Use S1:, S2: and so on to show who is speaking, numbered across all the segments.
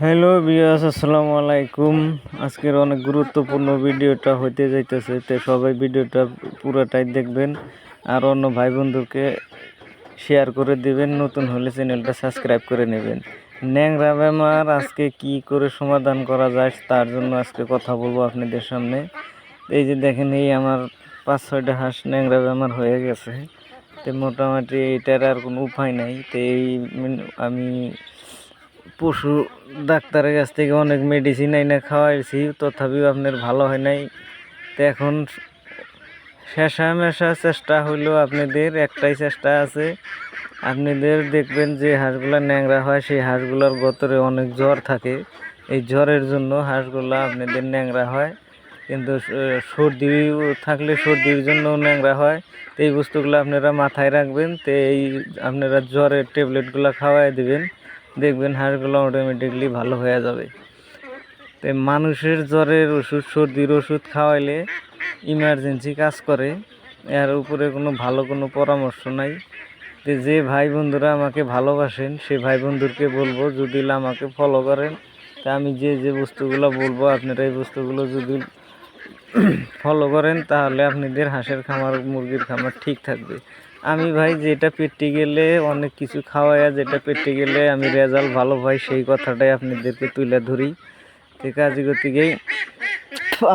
S1: Hello বিয়াস আসসালামু আলাইকুম। আজকের অনেক গুরুত্বপূর্ণ ভিডিওটা হইতে যাইতেছে, তো সবাই ভিডিওটা পুরোটাই দেখবেন। আর অন্য ভাই বন্ধুকে শেয়ার করে দিবেন, নতুন হলে চ্যানেলটা সাবস্ক্রাইব করে নেবেন। ন্যাংরা বেমার আজকে কি করে সমাধান করা যায় তার জন্য আজকে কথা বলব আপনাদের সামনে। এই যে দেখেন, এই আমার পাঁচ ছয়টা হাঁস ন্যাংরা বেমার হয়ে গেছে। তো মোটামুটি এটার আর কোনো উপায় নাই। তো এই আমি পশু ডাক্তারের কাছ থেকে অনেক মেডিসিন আইনা খাওয়াইছি, তথাপিও আপনার ভালো হয় নাই। তো এখন মেশা চেষ্টা হইল আপনাদের একটাই চেষ্টা আছে। আপনাদের দেখবেন যে হাঁসগুলা ন্যাংরা হয়, সেই হাঁসগুলোর গতরে অনেক জ্বর থাকে। এই জ্বরের জন্য হাঁসগুলা আপনাদের ন্যাংরা হয়। কিন্তু সর্দি থাকলে সর্দির জন্য ন্যাংরা হয়। তো এই বস্তুগুলো আপনারা মাথায় রাখবেন, তো এই আপনারা জ্বরের ট্যাবলেটগুলো খাওয়াই দিবেন। দেখবেন হাঁসগুলো অটোমেটিকলি ভালো হয়ে যাবে। তো মানুষের জ্বরের ওষুধ, সর্দির ওষুধ খাওয়াইলে ইমার্জেন্সি কাজ করে, এর উপরে কোনো ভালো কোনো পরামর্শ নাই। তো যে ভাই বন্ধুরা আমাকে ভালোবাসেন সেই ভাই বন্ধুকে বলব, যদি আমাকে ফলো করেন, তা আমি যে যে বস্তুগুলো বলব, আপনারা এই বস্তুগুলো যদি ফলো করেন, তাহলে আপনাদের হাঁসের খামার, মুরগির খামার ঠিক থাকবে। আমি ভাই, যেটা পেটে গেলে অনেক কিছু খাওয়াইয়া যেটা পেটে গেলে আমি রেজাল্ট ভালো পাই, সেই কথাটাই আপনাদেরকে তুলে ধরি। তো কাজে গতিকেই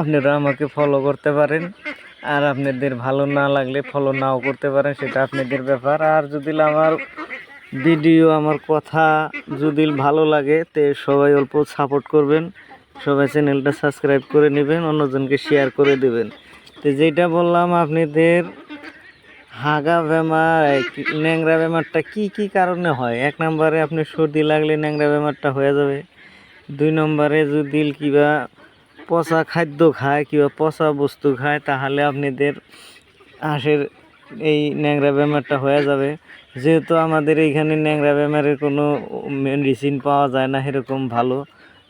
S1: আপনারা আমাকে ফলো করতে পারেন, আর আপনাদের ভালো না লাগলে ফলো নাও করতে পারেন, সেটা আপনাদের ব্যাপার। আর যদি আমার ভিডিও, আমার কথা যদি ভালো লাগে, তে সবাই অল্প সাপোর্ট করবেন। সবাই চ্যানেলটা সাবস্ক্রাইব করে নেবেন, অন্যজনকে শেয়ার করে দেবেন। তো যেটা বললাম, আপনাদের হাগা বেমার ন্যাংরা বেমারটা কি কি কারণে হয়? এক নম্বরে আপনি সর্দি লাগলে ন্যাংরা বেমারটা হয়ে যাবে। দুই নম্বরে যদি কিবা পচা খাদ্য খায়, কিংবা পচা বস্তু খায়, তাহলে আপনাদের হাঁসের এই ন্যাংরা বেমারটা হয়ে যাবে। যেহেতু আমাদের এইখানে ন্যাংরা বেমারের কোনো মেডিসিন পাওয়া যায় না, সেরকম ভালো।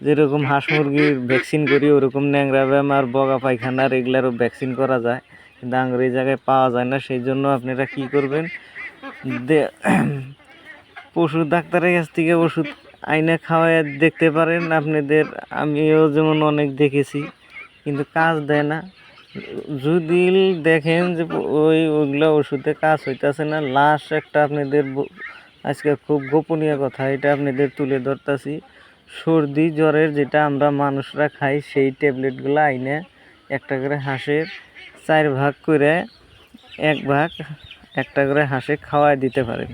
S1: যেরকম হাঁস মুরগির ভ্যাকসিন করি, ওরকম ন্যাংরা বেমার বগা পায়খানার এগুলারও ভ্যাকসিন করা যায়। কিন্তু আঙ্গুর এই জায়গায় পাওয়া যায় না সেই জন্য আপনারা কি করবেন? পশু ডাক্তারের কাছ থেকে ওষুধ আইনে খাওয়াই দেখতে পারেন। আপনাদের, আমিও যেমন অনেক দেখেছি, কিন্তু কাজ দেয় না। যদি দেখেন যে ওই ওইগুলা ওষুধে কাজ হইতাছে না, লাশ একটা আপনাদের আজকে খুব গোপনীয় কথা, এটা আপনাদের তুলে ধরতাছি। সর্দি, জ্বরের যেটা আমরা মানুষরা খাই, সেই ট্যাবলেটগুলো আইনে একটা করে হাঁসের চার ভাগ করে এক ভাগ একটা করে হাঁসে খাওয়াই দিতে পারেন।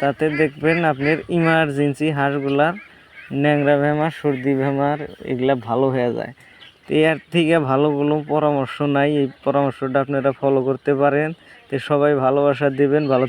S1: তাতে দেখবেন আপনার ইমার্জেন্সি হাঁসগুলার ন্যাংরা বেমার, সর্দি বেমার এগুলা ভালো হয়ে যায়। তো এর থেকে ভালো কোনো পরামর্শ নাই, এই পরামর্শটা আপনারা ফলো করতে পারেন। তো সবাই ভালোবাসা দিবেন, ভালো